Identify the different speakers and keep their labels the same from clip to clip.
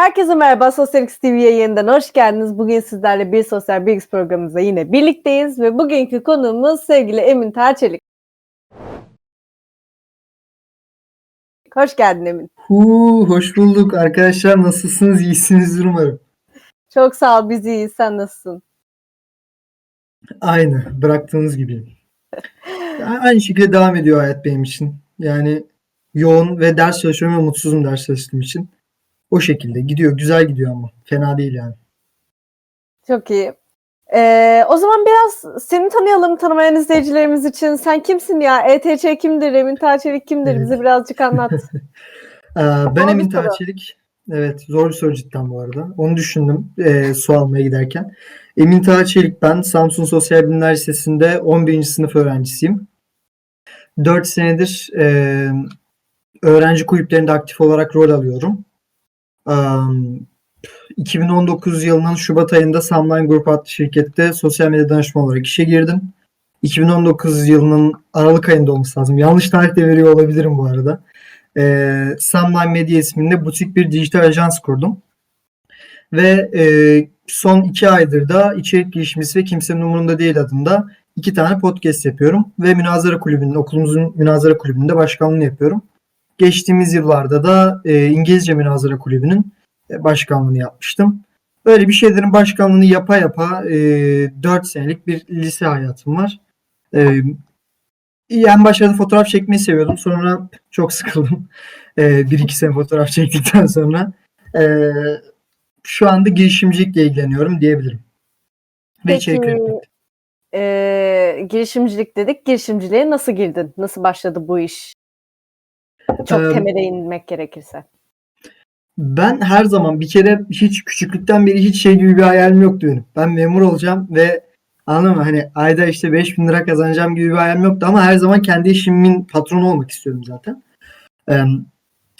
Speaker 1: Herkese merhaba, Sosyal X TV'ye yeniden hoş geldiniz. Bugün sizlerle bir sosyal bilgi programımızda yine birlikteyiz ve bugünkü konuğumuz sevgili Emin Terçelik. Hoş geldin Emin.
Speaker 2: Huu, hoş bulduk arkadaşlar. Nasılsınız? İyisinizdir umarım.
Speaker 1: Çok sağ ol, biz iyiyiz. Sen nasılsın?
Speaker 2: Aynı. Bıraktığınız gibi. Aynı şekilde devam ediyor hayat benim için. Yani yoğun ve ders çalışıyorum ve mutsuzum ders çalıştığım için. O şekilde gidiyor. Güzel gidiyor ama. Fena değil yani.
Speaker 1: Çok iyi. Ee, o zaman biraz seni tanıyalım, tanımayan izleyicilerimiz için. Sen kimsin ya? ETC kimdir? Emin Terçelik kimdir?
Speaker 2: Evet.
Speaker 1: Bize birazcık anlat.
Speaker 2: Ee, ben Emin
Speaker 1: soru.
Speaker 2: Terçelik. Evet zor bir soru cidden bu arada. Onu düşündüm e, su almaya giderken. Emin Terçelik ben. Samsun Sosyal Bilimler Lisesi'nde 11. sınıf öğrencisiyim. 4 senedir e, öğrenci kulüplerinde aktif olarak rol alıyorum. Am, 2019 yılının Şubat ayında Samline Group adlı şirkette sosyal medya danışma olarak işe girdim. 2019 yılının Aralık ayında olması lazım. Yanlış tarihte veriyor olabilirim bu arada. Ee, Samline Media isminde butik bir dijital ajans kurdum. Ve e, son iki aydır da içerik gelişmesi ve kimsenin umurunda değil adında iki tane podcast yapıyorum. Ve münazara kulübünün, okulumuzun münazara kulübünde başkanlığını yapıyorum. Geçtiğimiz yıllarda da e, İngilizce Münazara Kulübü'nün e, başkanlığını yapmıştım. Böyle bir şeylerin başkanlığını yapa yapa e, 4 senelik bir lise hayatım var. E, en başlarda fotoğraf çekmeyi seviyordum. Sonra çok sıkıldım. E, bir iki sene fotoğraf çektikten sonra. E, şu anda girişimcilikle ilgileniyorum diyebilirim. Ve içerik üretmek.
Speaker 1: Ee, girişimcilik dedik. Girişimciliğe nasıl girdin? Nasıl başladı bu iş? Çok
Speaker 2: Ee,
Speaker 1: temele inmek gerekirse.
Speaker 2: Ben her zaman bir kere hiç küçüklükten beri hiç şey gibi bir hayalim yoktu benim. Ben memur olacağım ve anladın mı? Hani ayda işte 5000 lira kazanacağım gibi bir hayalim yoktu ama her zaman kendi işimin patronu olmak istiyordum zaten. Ee,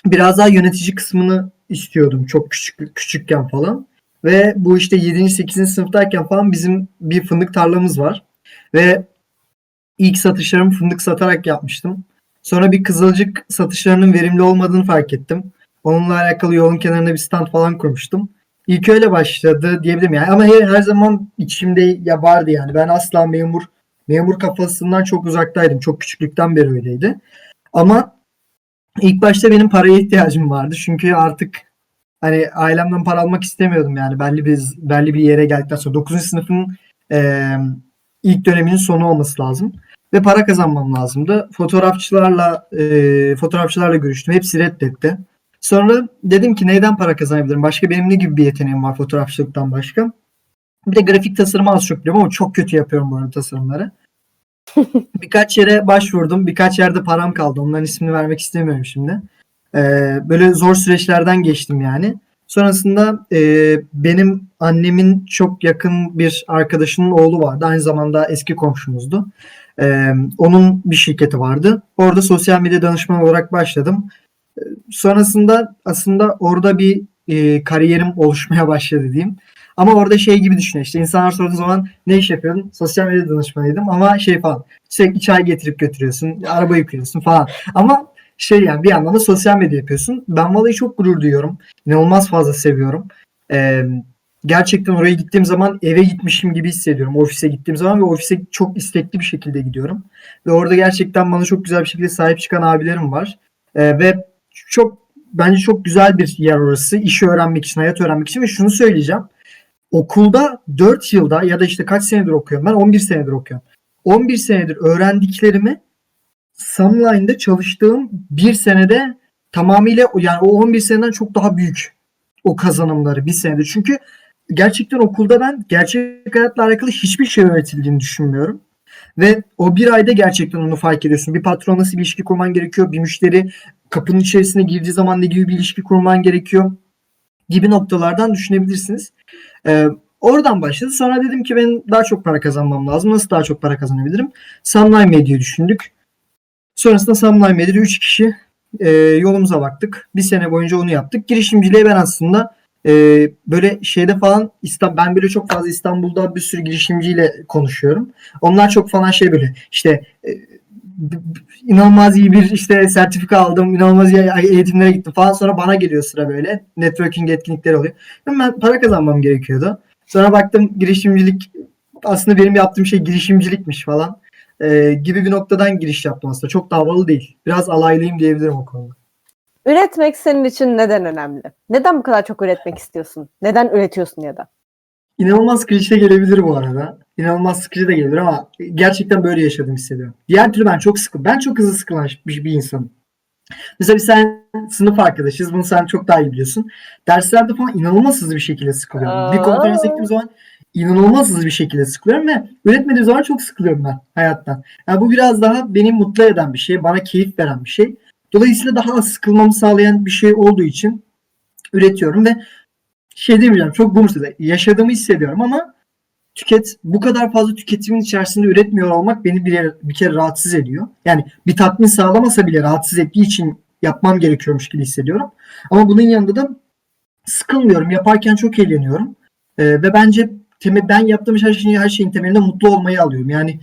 Speaker 2: biraz daha yönetici kısmını istiyordum çok küçük küçükken falan. Ve bu işte 7. 8. sınıftayken falan bizim bir fındık tarlamız var. Ve ilk satışlarımı fındık satarak yapmıştım. Sonra bir kızılcık satışlarının verimli olmadığını fark ettim. Onunla alakalı yolun kenarına bir stand falan kurmuştum. İlk öyle başladı diyebilirim yani. Ama her, her zaman içimde ya vardı yani. Ben asla memur memur kafasından çok uzaktaydım. Çok küçüklükten beri öyleydi. Ama ilk başta benim paraya ihtiyacım vardı. Çünkü artık hani ailemden para almak istemiyordum yani. Belli bir belli bir yere geldikten sonra 9. sınıfın eee, ilk döneminin sonu olması lazım ve para kazanmam lazımdı. Fotoğrafçılarla eee, fotoğrafçılarla görüştüm. Hepsi reddetti. Sonra dedim ki neyden para kazanabilirim? Başka benim ne gibi bir yeteneğim var fotoğrafçılıktan başka? Bir de grafik tasarımı az çok biliyorum ama çok kötü yapıyorum bu arada tasarımları. birkaç yere başvurdum. Birkaç yerde param kaldı. Onların ismini vermek istemiyorum şimdi. Ee, böyle zor süreçlerden geçtim yani. Sonrasında e, benim annemin çok yakın bir arkadaşının oğlu vardı. Aynı zamanda eski komşumuzdu. Ee, onun bir şirketi vardı. Orada sosyal medya danışman olarak başladım. Ee, Sonrasında aslında orada bir e, kariyerim oluşmaya başladı diyeyim. Ama orada şey gibi düşün işte insanlar sorduğu zaman ne iş yapıyordun? Sosyal medya danışmanıydım ama şey falan sürekli çay getirip götürüyorsun, araba yıkıyorsun falan. Ama şey yani bir yandan da sosyal medya yapıyorsun. Ben vallahi çok gurur duyuyorum. İnanılmaz fazla seviyorum. Ee, gerçekten oraya gittiğim zaman eve gitmişim gibi hissediyorum. Ofise gittiğim zaman ve ofise çok istekli bir şekilde gidiyorum. Ve orada gerçekten bana çok güzel bir şekilde sahip çıkan abilerim var. Ee, ve çok bence çok güzel bir yer orası. İşi öğrenmek için, hayat öğrenmek için ve şunu söyleyeceğim. Okulda 4 yılda ya da işte kaç senedir okuyorum. Ben 11 senedir okuyorum. 11 senedir öğrendiklerimi Samline'da çalıştığım bir senede tamamıyla yani o 11 seneden çok daha büyük o kazanımları bir senede. Çünkü gerçekten okulda ben gerçek hayatla alakalı hiçbir şey öğretildiğini düşünmüyorum. Ve o bir ayda gerçekten onu fark ediyorsun. Bir patron nasıl bir ilişki kurman gerekiyor? Bir müşteri kapının içerisine girdiği zaman ne gibi bir ilişki kurman gerekiyor? Gibi noktalardan düşünebilirsiniz. Ee, oradan başladı. Sonra dedim ki ben daha çok para kazanmam lazım. Nasıl daha çok para kazanabilirim? Sunline Medya'yı düşündük. Sonrasında Sunline Medya'da 3 kişi e, yolumuza baktık. Bir sene boyunca onu yaptık. Girişimciliğe ben aslında e, böyle şeyde falan İstanbul, ben böyle çok fazla İstanbul'da bir sürü girişimciyle konuşuyorum. Onlar çok falan şey böyle işte e, inanılmaz iyi bir işte sertifika aldım, inanılmaz iyi eğitimlere gittim falan. Sonra bana geliyor sıra böyle. Networking etkinlikleri oluyor. Ben para kazanmam gerekiyordu. Sonra baktım girişimcilik aslında benim yaptığım şey girişimcilikmiş falan. Ee, gibi bir noktadan giriş yaptım aslında. Çok da havalı değil. Biraz alaylıyım diyebilirim o konuda.
Speaker 1: Üretmek senin için neden önemli? Neden bu kadar çok üretmek istiyorsun? Neden üretiyorsun ya da?
Speaker 2: İnanılmaz klişe gelebilir bu arada. İnanılmaz sıkıcı da gelebilir ama gerçekten böyle yaşadım hissediyorum. Diğer türlü ben çok sıkı, ben çok hızlı sıkılan bir, bir insanım. Mesela biz sen sınıf arkadaşız. Bunu sen çok daha iyi biliyorsun. Derslerde falan inanılmaz hızlı bir şekilde sıkılıyorum. Bir
Speaker 1: Aa.
Speaker 2: konferansa gittiğim zaman inanılmaz hızlı bir şekilde sıkılıyorum ve üretmediğim zaman çok sıkılıyorum ben hayattan. Yani bu biraz daha beni mutlu eden bir şey, bana keyif veren bir şey. Dolayısıyla daha az sıkılmamı sağlayan bir şey olduğu için üretiyorum ve şey demeyeceğim çok boomer yaşadığımı hissediyorum ama tüket bu kadar fazla tüketimin içerisinde üretmiyor olmak beni bir, bir kere rahatsız ediyor. Yani bir tatmin sağlamasa bile rahatsız ettiği için yapmam gerekiyormuş gibi hissediyorum. Ama bunun yanında da sıkılmıyorum. Yaparken çok eğleniyorum. Ee, ve bence teme, ben yaptığım her şeyin, her şeyin temelinde mutlu olmayı alıyorum. Yani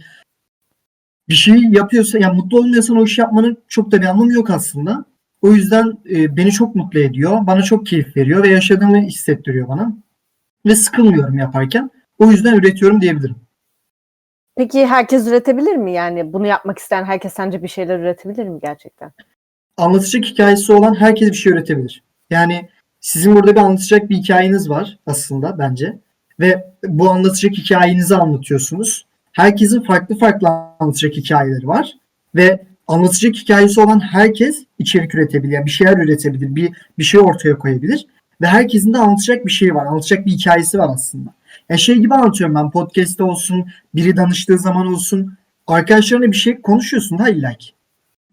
Speaker 2: bir şeyi yapıyorsa, yani mutlu olmuyorsan o işi yapmanın çok da bir anlamı yok aslında. O yüzden e, beni çok mutlu ediyor. Bana çok keyif veriyor ve yaşadığımı hissettiriyor bana. Ve sıkılmıyorum yaparken. O yüzden üretiyorum diyebilirim.
Speaker 1: Peki herkes üretebilir mi? Yani bunu yapmak isteyen herkes sence bir şeyler üretebilir mi gerçekten?
Speaker 2: Anlatacak hikayesi olan herkes bir şey üretebilir. Yani sizin burada bir anlatacak bir hikayeniz var aslında bence. Ve bu anlatacak hikayenizi anlatıyorsunuz. Herkesin farklı farklı anlatacak hikayeleri var. Ve anlatacak hikayesi olan herkes içerik üretebilir. Yani bir şeyler üretebilir. Bir, bir şey ortaya koyabilir. Ve herkesin de anlatacak bir şey var. Anlatacak bir hikayesi var aslında. Ya şey gibi anlatıyorum ben podcast'te olsun, biri danıştığı zaman olsun. Arkadaşlarına bir şey konuşuyorsun da illaki.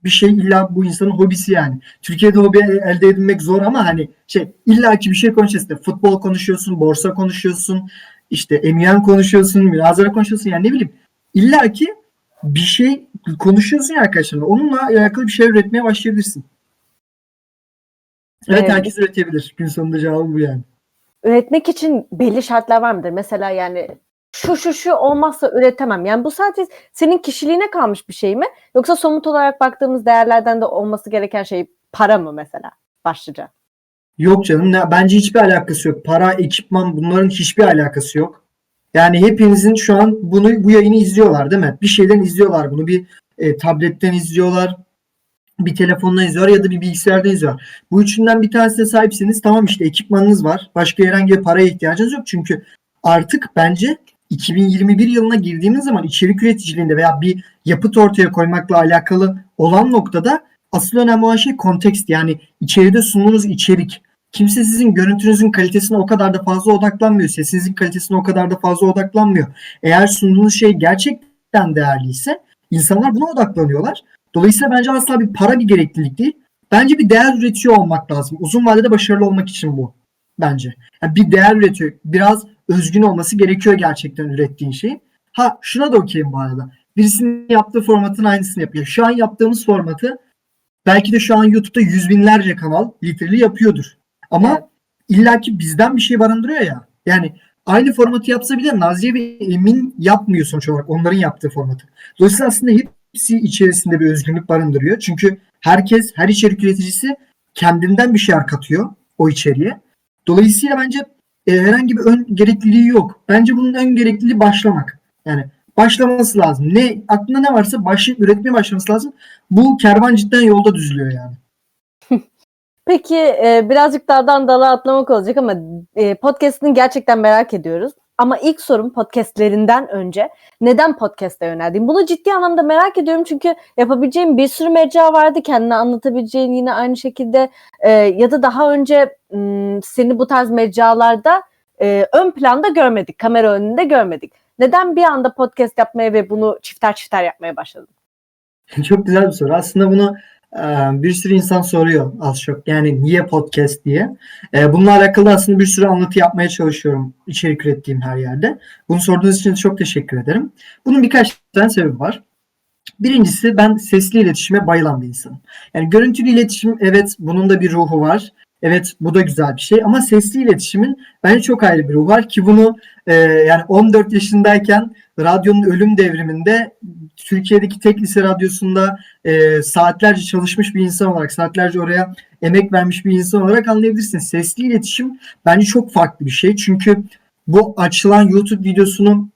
Speaker 2: Bir şey illa bu insanın hobisi yani. Türkiye'de hobi elde edinmek zor ama hani şey illaki bir şey konuşuyorsun. Futbol konuşuyorsun, borsa konuşuyorsun, işte emyan konuşuyorsun, münazara konuşuyorsun yani ne bileyim. illaki bir şey konuşuyorsun ya arkadaşlarla. Onunla alakalı bir şey üretmeye başlayabilirsin. Evet
Speaker 1: Evet.
Speaker 2: herkes üretebilir. Gün sonunda cevabı bu yani.
Speaker 1: Üretmek için belli şartlar var mıdır? Mesela yani şu şu şu olmazsa üretemem. Yani bu sadece senin kişiliğine kalmış bir şey mi? Yoksa somut olarak baktığımız değerlerden de olması gereken şey para mı mesela başlıca?
Speaker 2: Yok canım ne, bence hiçbir alakası yok. Para, ekipman bunların hiçbir alakası yok. Yani hepinizin şu an bunu bu yayını izliyorlar değil mi? Bir şeyden izliyorlar bunu. Bir e, tabletten izliyorlar, bir telefondan izliyorlar ya da bir bilgisayardan izliyorlar. Bu üçünden bir tanesine sahipsiniz. Tamam işte ekipmanınız var. Başka herhangi bir paraya ihtiyacınız yok. Çünkü artık bence 2021 yılına girdiğimiz zaman içerik üreticiliğinde veya bir yapıt ortaya koymakla alakalı olan noktada asıl önemli olan şey kontekst yani içeride sunduğunuz içerik. Kimse sizin görüntünüzün kalitesine o kadar da fazla odaklanmıyor. Sesinizin kalitesine o kadar da fazla odaklanmıyor. Eğer sunduğunuz şey gerçekten değerliyse insanlar buna odaklanıyorlar. Dolayısıyla bence asla bir para bir gereklilik değil. Bence bir değer üretiyor olmak lazım. Uzun vadede başarılı olmak için bu. Bence. Yani bir değer üretiyor. Biraz özgün olması gerekiyor gerçekten ürettiğin şeyin. Ha şuna da okeyim bu arada. Birisinin yaptığı formatın aynısını yapıyor. Şu an yaptığımız formatı belki de şu an YouTube'da yüz binlerce kanal literally yapıyordur. Ama
Speaker 1: Evet.
Speaker 2: illaki bizden bir şey barındırıyor ya. Yani aynı formatı yapsa bile Naziye ve Emin yapmıyor sonuç olarak onların yaptığı formatı. Dolayısıyla aslında hepsi içerisinde bir özgünlük barındırıyor. Çünkü herkes, her içerik üreticisi kendinden bir şeyler katıyor o içeriğe. Dolayısıyla bence e, herhangi bir ön gerekliliği yok. Bence bunun ön gerekliliği başlamak. Yani başlaması lazım. Ne aklında ne varsa başlayıp üretmeye başlaması lazım. Bu kervan cidden yolda düzülüyor yani.
Speaker 1: Peki e, birazcık dağdan dala atlamak olacak ama e, podcast'ini gerçekten merak ediyoruz. Ama ilk sorum podcastlerinden önce neden podcast'e yöneldin? Bunu ciddi anlamda merak ediyorum çünkü yapabileceğin bir sürü mecra vardı. Kendine anlatabileceğin yine aynı şekilde e, ya da daha önce m, seni bu tarz mecralarda e, ön planda görmedik, kamera önünde görmedik. Neden bir anda podcast yapmaya ve bunu çifter çifter yapmaya başladın?
Speaker 2: Çok güzel bir soru. Aslında bunu bir sürü insan soruyor az çok. Yani niye podcast diye. E, bununla alakalı aslında bir sürü anlatı yapmaya çalışıyorum içerik ürettiğim her yerde. Bunu sorduğunuz için çok teşekkür ederim. Bunun birkaç tane sebebi var. Birincisi ben sesli iletişime bayılan bir insanım. Yani görüntülü iletişim evet bunun da bir ruhu var. Evet bu da güzel bir şey ama sesli iletişimin bence çok ayrı bir ruhu var ki bunu e, yani 14 yaşındayken radyonun ölüm devriminde Türkiye'deki tek lise radyosunda e, saatlerce çalışmış bir insan olarak, saatlerce oraya emek vermiş bir insan olarak anlayabilirsiniz. Sesli iletişim bence çok farklı bir şey. Çünkü bu açılan YouTube videosunu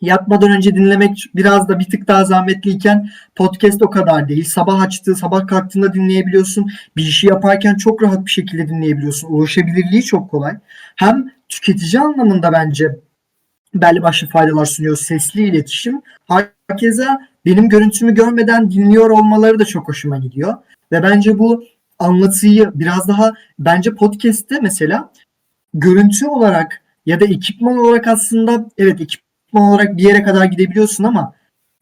Speaker 2: yatmadan önce dinlemek biraz da bir tık daha zahmetliyken podcast o kadar değil. Sabah açtığı, sabah kalktığında dinleyebiliyorsun. Bir işi yaparken çok rahat bir şekilde dinleyebiliyorsun. Ulaşabilirliği çok kolay. Hem tüketici anlamında bence belli başlı faydalar sunuyor sesli iletişim. Herkese benim görüntümü görmeden dinliyor olmaları da çok hoşuma gidiyor. Ve bence bu anlatıyı biraz daha bence podcast'te mesela görüntü olarak ya da ekipman olarak aslında evet ekipman olarak bir yere kadar gidebiliyorsun ama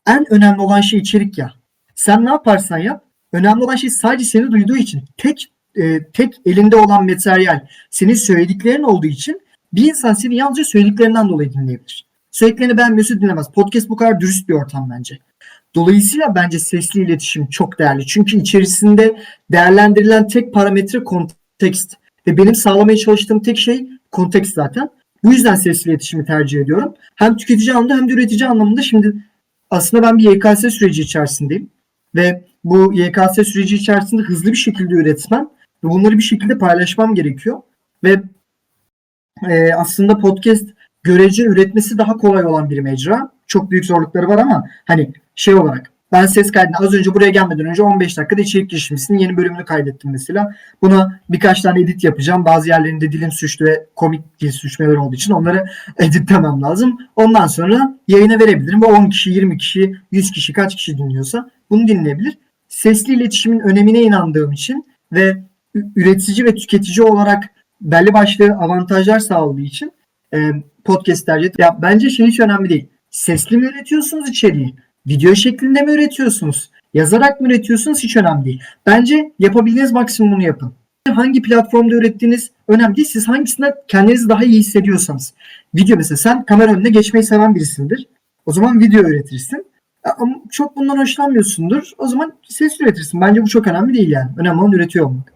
Speaker 2: en önemli olan şey içerik ya. Sen ne yaparsan yap önemli olan şey sadece seni duyduğu için tek e, tek elinde olan materyal senin söylediklerin olduğu için bir insan seni yalnızca söylediklerinden dolayı dinleyebilir. Söylediklerini beğenmiyorsa dinlemez. Podcast bu kadar dürüst bir ortam bence. Dolayısıyla bence sesli iletişim çok değerli. Çünkü içerisinde değerlendirilen tek parametre kontekst. Ve benim sağlamaya çalıştığım tek şey kontekst zaten. Bu yüzden sesli iletişimi tercih ediyorum. Hem tüketici anlamda hem de üretici anlamında şimdi aslında ben bir YKS süreci içerisindeyim. Ve bu YKS süreci içerisinde hızlı bir şekilde üretmem ve bunları bir şekilde paylaşmam gerekiyor. Ve e, aslında podcast görece üretmesi daha kolay olan bir mecra. Çok büyük zorlukları var ama hani şey olarak ben ses kaydını az önce buraya gelmeden önce 15 dakikada içerik girişimcisinin yeni bölümünü kaydettim mesela. Buna birkaç tane edit yapacağım. Bazı yerlerinde dilim sürçtü ve komik dil sürçmeler olduğu için onları editlemem lazım. Ondan sonra yayına verebilirim ve 10 kişi, 20 kişi, 100 kişi kaç kişi dinliyorsa bunu dinleyebilir. Sesli iletişimin önemine inandığım için ve üretici ve tüketici olarak belli başlı avantajlar sağladığı için podcast tercih. Ya bence şey hiç önemli değil. Sesli mi üretiyorsunuz içeriği? Video şeklinde mi üretiyorsunuz? Yazarak mı üretiyorsunuz? Hiç önemli değil. Bence yapabildiğiniz maksimumunu yapın. Hangi platformda ürettiğiniz önemli değil. Siz hangisinde kendinizi daha iyi hissediyorsanız. Video mesela sen kamera önüne geçmeyi seven birisindir. O zaman video üretirsin. Ama çok bundan hoşlanmıyorsundur. O zaman ses üretirsin. Bence bu çok önemli değil yani. Önemli olan üretiyor olmak.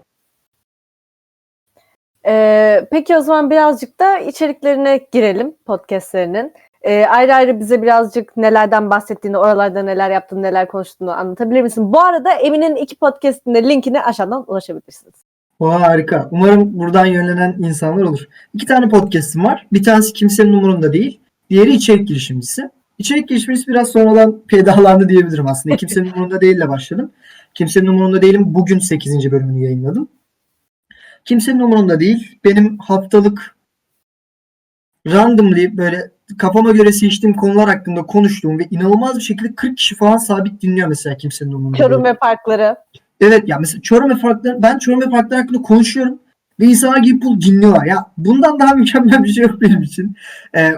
Speaker 1: Ee, peki o zaman birazcık da içeriklerine girelim podcastlerinin. Ee, ayrı ayrı bize birazcık nelerden bahsettiğini, oralarda neler yaptığını, neler konuştuğunu anlatabilir misin? Bu arada Emin'in iki podcastinde linkine aşağıdan ulaşabilirsiniz.
Speaker 2: O harika. Umarım buradan yönlenen insanlar olur. İki tane podcast'im var. Bir tanesi kimsenin umurunda değil. Diğeri içerik girişimcisi. İçerik girişimcisi biraz sonradan pedahlandı diyebilirim aslında. Kimsenin umurunda değil ile başladım. Kimsenin umurunda değilim. Bugün 8. bölümünü yayınladım. Kimsenin umurunda değil. Benim haftalık randomly böyle kafama göre seçtiğim konular hakkında konuştuğum ve inanılmaz bir şekilde 40 kişi falan sabit dinliyor mesela kimsenin umurunda
Speaker 1: Çorum
Speaker 2: değil.
Speaker 1: ve parkları.
Speaker 2: Evet ya mesela Çorum ve farkları ben Çorum ve farkları hakkında konuşuyorum ve insanlar gibi bul dinliyorlar. Ya bundan daha mükemmel bir şey yok benim için. Ee,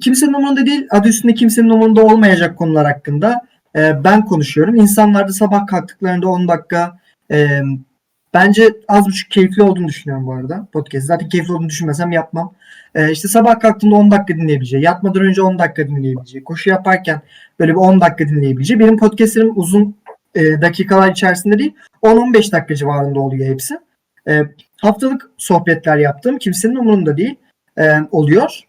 Speaker 2: kimsenin umurunda değil adı üstünde kimsenin umurunda olmayacak konular hakkında e, ben konuşuyorum. İnsanlar da sabah kalktıklarında 10 dakika e, bence az buçuk keyifli olduğunu düşünüyorum bu arada podcast. Zaten keyifli olduğunu düşünmesem yapmam. E, işte sabah kalktığında 10 dakika dinleyebileceği, yatmadan önce 10 dakika dinleyebileceği, koşu yaparken böyle bir 10 dakika dinleyebileceği. Benim podcastlerim uzun e, dakikalar içerisinde değil 10-15 dakika civarında oluyor hepsi. E, haftalık sohbetler yaptığım kimsenin umurunda değil e, oluyor.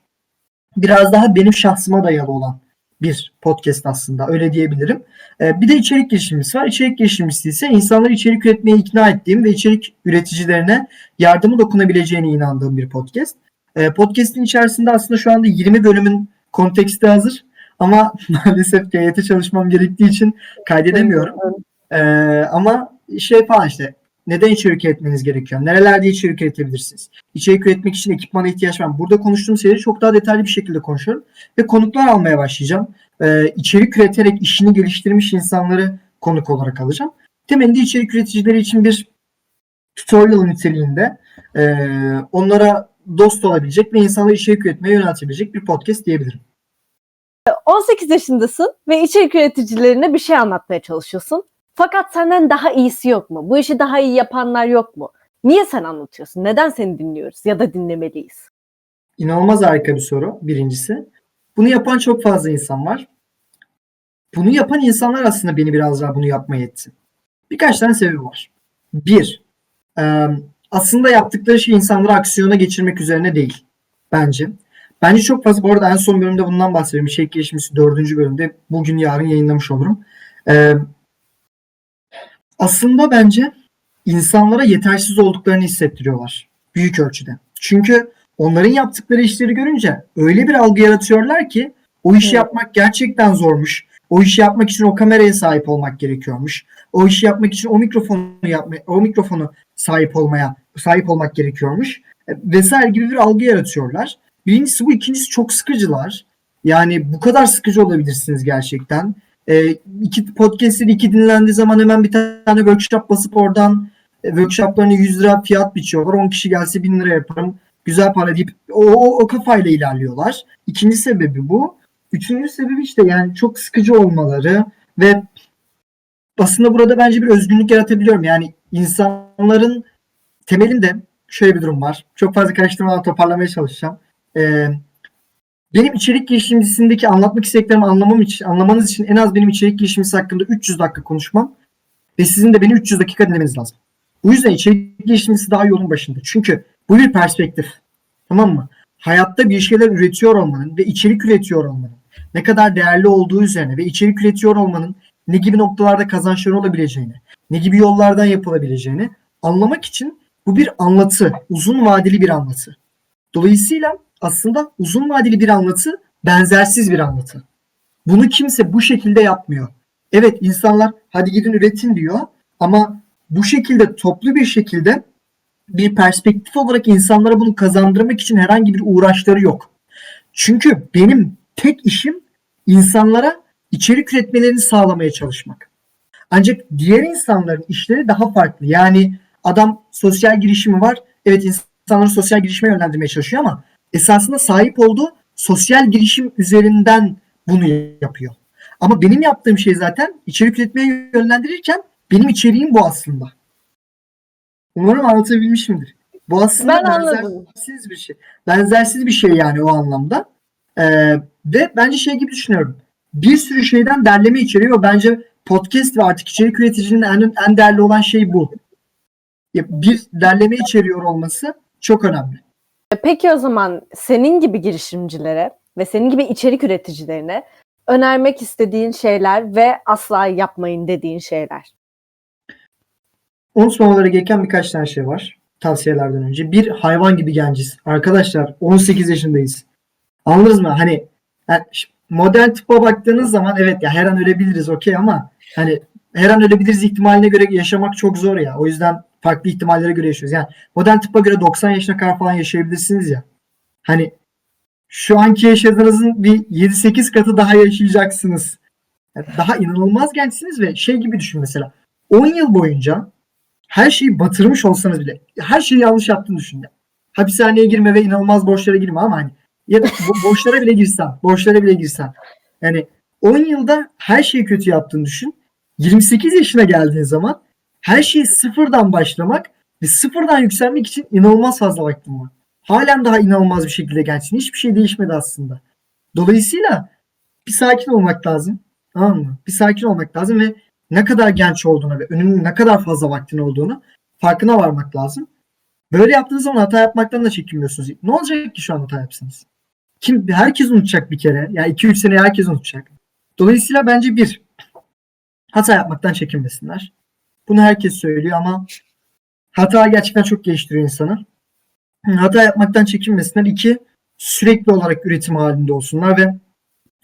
Speaker 2: Biraz daha benim şahsıma dayalı olan bir podcast aslında öyle diyebilirim. E, bir de içerik girişimcisi var. İçerik girişimcisi ise insanları içerik üretmeye ikna ettiğim ve içerik üreticilerine yardımı dokunabileceğine inandığım bir podcast. E, podcast'in içerisinde aslında şu anda 20 bölümün konteksti hazır. Ama maalesef TYT çalışmam gerektiği için kaydedemiyorum. Ee, ama şey falan işte neden içerik üretmeniz gerekiyor? Nerelerde içerik üretebilirsiniz? İçerik üretmek için ekipmana ihtiyaç var. Burada konuştuğum şeyleri çok daha detaylı bir şekilde konuşuyorum. Ve konuklar almaya başlayacağım. Ee, içerik üreterek işini geliştirmiş insanları konuk olarak alacağım. Temelinde içerik üreticileri için bir tutorial niteliğinde e, onlara dost olabilecek ve insanları içerik üretmeye yöneltebilecek bir podcast diyebilirim.
Speaker 1: 18 yaşındasın ve içerik üreticilerine bir şey anlatmaya çalışıyorsun. Fakat senden daha iyisi yok mu? Bu işi daha iyi yapanlar yok mu? Niye sen anlatıyorsun? Neden seni dinliyoruz ya da dinlemeliyiz?
Speaker 2: İnanılmaz harika bir soru birincisi. Bunu yapan çok fazla insan var. Bunu yapan insanlar aslında beni biraz daha bunu yapmaya etti. Birkaç tane sebebi var. Bir, aslında yaptıkları şey insanları aksiyona geçirmek üzerine değil. Bence. Bence çok fazla bu arada en son bölümde bundan bahsediyorum. İçerik gelişmesi dördüncü bölümde. Bugün yarın yayınlamış olurum. Aslında bence insanlara yetersiz olduklarını hissettiriyorlar. Büyük ölçüde. Çünkü onların yaptıkları işleri görünce öyle bir algı yaratıyorlar ki o işi
Speaker 1: Evet.
Speaker 2: yapmak gerçekten zormuş. O işi yapmak için o kameraya sahip olmak gerekiyormuş. O işi yapmak için o mikrofonu yapma, o mikrofonu sahip olmaya sahip olmak gerekiyormuş. E, vesaire gibi bir algı yaratıyorlar. Birincisi bu, ikincisi çok sıkıcılar. Yani bu kadar sıkıcı olabilirsiniz gerçekten. E, iki podcast'leri iki dinlendiği zaman hemen bir tane workshop basıp oradan e, workshoplarını 100 lira fiyat biçiyorlar. 10 kişi gelse 1000 lira yaparım. Güzel para deyip o, o, o kafayla ilerliyorlar. İkinci sebebi bu. Üçüncü sebebi işte yani çok sıkıcı olmaları ve aslında burada bence bir özgünlük yaratabiliyorum. Yani insanların temelinde şöyle bir durum var. Çok fazla karıştırmadan toparlamaya çalışacağım. Ee, benim içerik gelişimcisindeki anlatmak istediklerimi anlamam için, anlamanız için en az benim içerik gelişimcisi hakkında 300 dakika konuşmam ve sizin de beni 300 dakika dinlemeniz lazım. Bu yüzden içerik gelişimcisi daha yolun başında. Çünkü bu bir perspektif. Tamam mı? Hayatta bir şeyler üretiyor olmanın ve içerik üretiyor olmanın ne kadar değerli olduğu üzerine ve içerik üretiyor olmanın ne gibi noktalarda kazançları olabileceğini, ne gibi yollardan yapılabileceğini anlamak için bu bir anlatı, uzun vadeli bir anlatı. Dolayısıyla aslında uzun vadeli bir anlatı benzersiz bir anlatı. Bunu kimse bu şekilde yapmıyor. Evet insanlar hadi gidin üretin diyor ama bu şekilde toplu bir şekilde bir perspektif olarak insanlara bunu kazandırmak için herhangi bir uğraşları yok. Çünkü benim tek işim insanlara içerik üretmelerini sağlamaya çalışmak. Ancak diğer insanların işleri daha farklı. Yani adam sosyal girişimi var. Evet insanları sosyal girişime yönlendirmeye çalışıyor ama esasında sahip olduğu sosyal girişim üzerinden bunu yapıyor. Ama benim yaptığım şey zaten içerik üretmeye yönlendirirken benim içeriğim bu aslında. Umarım anlatabilmişimdir. Bu aslında
Speaker 1: Ben anladım.
Speaker 2: benzersiz bir şey. Benzersiz bir şey yani o anlamda. Ee, ve bence şey gibi düşünüyorum. Bir sürü şeyden derleme içeriyor ve bence podcast ve artık içerik üreticinin en, en değerli olan şey bu. Bir derleme içeriyor olması çok önemli.
Speaker 1: Peki o zaman senin gibi girişimcilere ve senin gibi içerik üreticilerine önermek istediğin şeyler ve asla yapmayın dediğin şeyler.
Speaker 2: Unutmamaları gereken birkaç tane şey var tavsiyelerden önce. Bir hayvan gibi genciz. Arkadaşlar 18 yaşındayız. Anladınız mı? Hani yani modern tıbba baktığınız zaman evet ya her an ölebiliriz okey ama hani her an ölebiliriz ihtimaline göre yaşamak çok zor ya. O yüzden farklı ihtimallere göre yaşıyoruz. Yani modern tıbba göre 90 yaşına kadar falan yaşayabilirsiniz ya. Hani şu anki yaşadığınızın bir 7-8 katı daha yaşayacaksınız. Yani daha inanılmaz gençsiniz ve şey gibi düşün mesela. 10 yıl boyunca her şeyi batırmış olsanız bile her şeyi yanlış yaptığını düşün. Hapishaneye girme ve inanılmaz borçlara girme ama hani ya da bo- borçlara bile girsen, borçlara bile girsen. Yani 10 yılda her şeyi kötü yaptığını düşün. 28 yaşına geldiğin zaman her şeyi sıfırdan başlamak ve sıfırdan yükselmek için inanılmaz fazla vaktin var. Halen daha inanılmaz bir şekilde gençsin. Hiçbir şey değişmedi aslında. Dolayısıyla bir sakin olmak lazım. Tamam mı? Bir sakin olmak lazım ve ne kadar genç olduğunu ve önünün ne kadar fazla vaktin olduğunu farkına varmak lazım. Böyle yaptığınız zaman hata yapmaktan da çekinmiyorsunuz. Ne olacak ki şu an hata yapsanız? Kim, herkes unutacak bir kere. Yani 2-3 sene herkes unutacak. Dolayısıyla bence bir, hata yapmaktan çekinmesinler. Bunu herkes söylüyor ama hata gerçekten çok geliştiriyor insanı. Hata yapmaktan çekinmesinler. İki, sürekli olarak üretim halinde olsunlar ve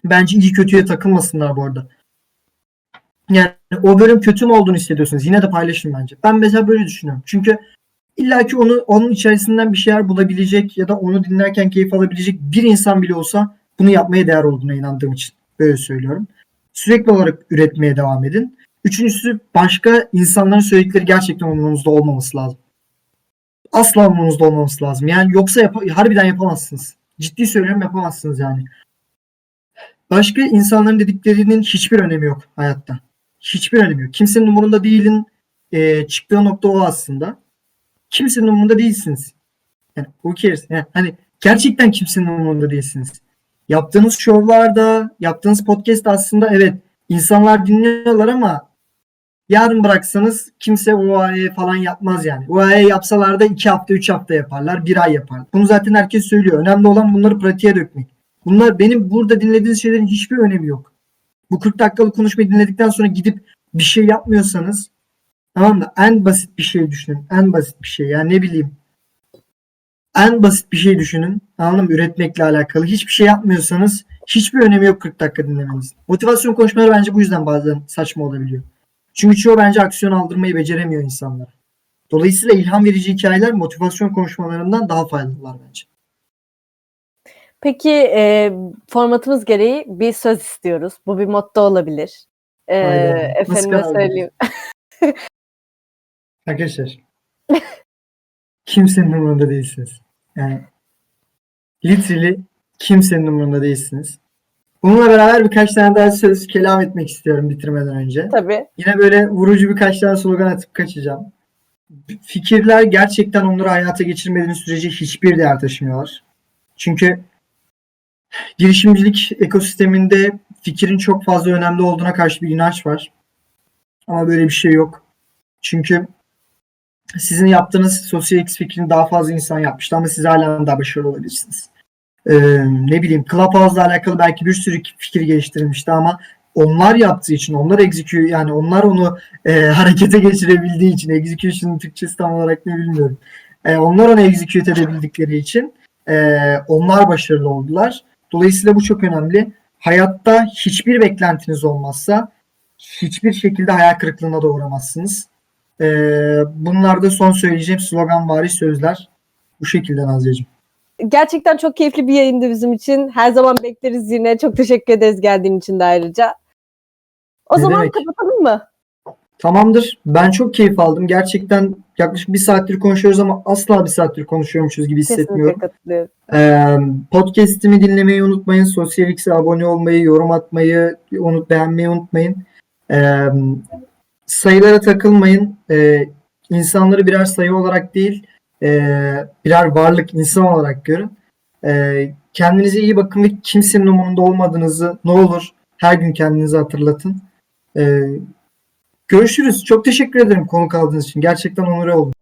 Speaker 2: bence iyi kötüye takılmasınlar bu arada. Yani o bölüm kötü mü olduğunu hissediyorsunuz. Yine de paylaşın bence. Ben mesela böyle düşünüyorum. Çünkü illa ki onu onun içerisinden bir şeyler bulabilecek ya da onu dinlerken keyif alabilecek bir insan bile olsa bunu yapmaya değer olduğuna inandığım için böyle söylüyorum. Sürekli olarak üretmeye devam edin. Üçüncüsü başka insanların söyledikleri gerçekten umurunuzda olmaması lazım. Asla umurunuzda olmaması lazım. Yani yoksa yap- harbiden yapamazsınız. Ciddi söylüyorum yapamazsınız yani. Başka insanların dediklerinin hiçbir önemi yok hayatta. Hiçbir önemi yok. Kimsenin umurunda değilin e, çıktığı nokta o aslında. Kimsenin umurunda değilsiniz. Yani who cares? Yani hani gerçekten kimsenin umurunda değilsiniz. Yaptığınız şovlarda, yaptığınız podcast aslında evet insanlar dinliyorlar ama yarın bıraksanız kimse UAE falan yapmaz yani. UAE yapsalar da 2 hafta 3 hafta yaparlar. 1 ay yapar. Bunu zaten herkes söylüyor. Önemli olan bunları pratiğe dökmek. Bunlar benim burada dinlediğiniz şeylerin hiçbir önemi yok. Bu 40 dakikalık konuşmayı dinledikten sonra gidip bir şey yapmıyorsanız tamam mı? En basit bir şey düşünün. En basit bir şey. Yani ne bileyim. En basit bir şey düşünün. Anladın? Üretmekle alakalı. Hiçbir şey yapmıyorsanız hiçbir önemi yok 40 dakika dinlemeniz. Motivasyon konuşmaları bence bu yüzden bazen saçma olabiliyor. Çünkü çoğu bence aksiyon aldırmayı beceremiyor insanlar. Dolayısıyla ilham verici hikayeler motivasyon konuşmalarından daha faydalılar bence.
Speaker 1: Peki e, formatımız gereği bir söz istiyoruz. Bu bir motto olabilir. E, efendime söyleyeyim.
Speaker 2: Arkadaşlar kimsenin umurunda değilsiniz. Yani literally kimsenin umurunda değilsiniz. Bununla beraber birkaç tane daha söz kelam etmek istiyorum bitirmeden önce.
Speaker 1: Tabii.
Speaker 2: Yine böyle vurucu birkaç tane slogan atıp kaçacağım. Fikirler gerçekten onları hayata geçirmediğiniz sürece hiçbir değer taşımıyorlar. Çünkü girişimcilik ekosisteminde fikrin çok fazla önemli olduğuna karşı bir inanç var. Ama böyle bir şey yok. Çünkü sizin yaptığınız sosyal X fikrini daha fazla insan yapmıştı ama siz hala daha başarılı olabilirsiniz. Ee, ne bileyim Clubhouse'la alakalı belki bir sürü fikir geliştirilmişti ama onlar yaptığı için, onlar execute yani onlar onu e, harekete geçirebildiği için, execution'ın Türkçesi tam olarak ne bilmiyorum. E, onlar onu execute edebildikleri için e, onlar başarılı oldular. Dolayısıyla bu çok önemli. Hayatta hiçbir beklentiniz olmazsa hiçbir şekilde hayal kırıklığına da uğramazsınız. E, bunlar da son söyleyeceğim slogan vari sözler. Bu şekilde Nazlı'cığım.
Speaker 1: Gerçekten çok keyifli bir yayındı bizim için. Her zaman bekleriz yine. Çok teşekkür ederiz geldiğin için de ayrıca. O
Speaker 2: Ne
Speaker 1: zaman
Speaker 2: demek?
Speaker 1: kapatalım mı?
Speaker 2: Tamamdır. Ben çok keyif aldım. Gerçekten yaklaşık bir saattir konuşuyoruz ama asla bir saattir konuşuyormuşuz gibi hissetmiyorum. Ee, podcast'imi dinlemeyi unutmayın. Sosyal X'e abone olmayı, yorum atmayı, unut, beğenmeyi unutmayın. Ee, sayılara takılmayın. Ee, insanları birer sayı olarak değil, e, birer varlık, insan olarak görün. Ee, kendinize iyi bakın ve kimsenin umurunda olmadığınızı ne olur her gün kendinize hatırlatın. Ee, görüşürüz. Çok teşekkür ederim konuk aldığınız için. Gerçekten onur oldum.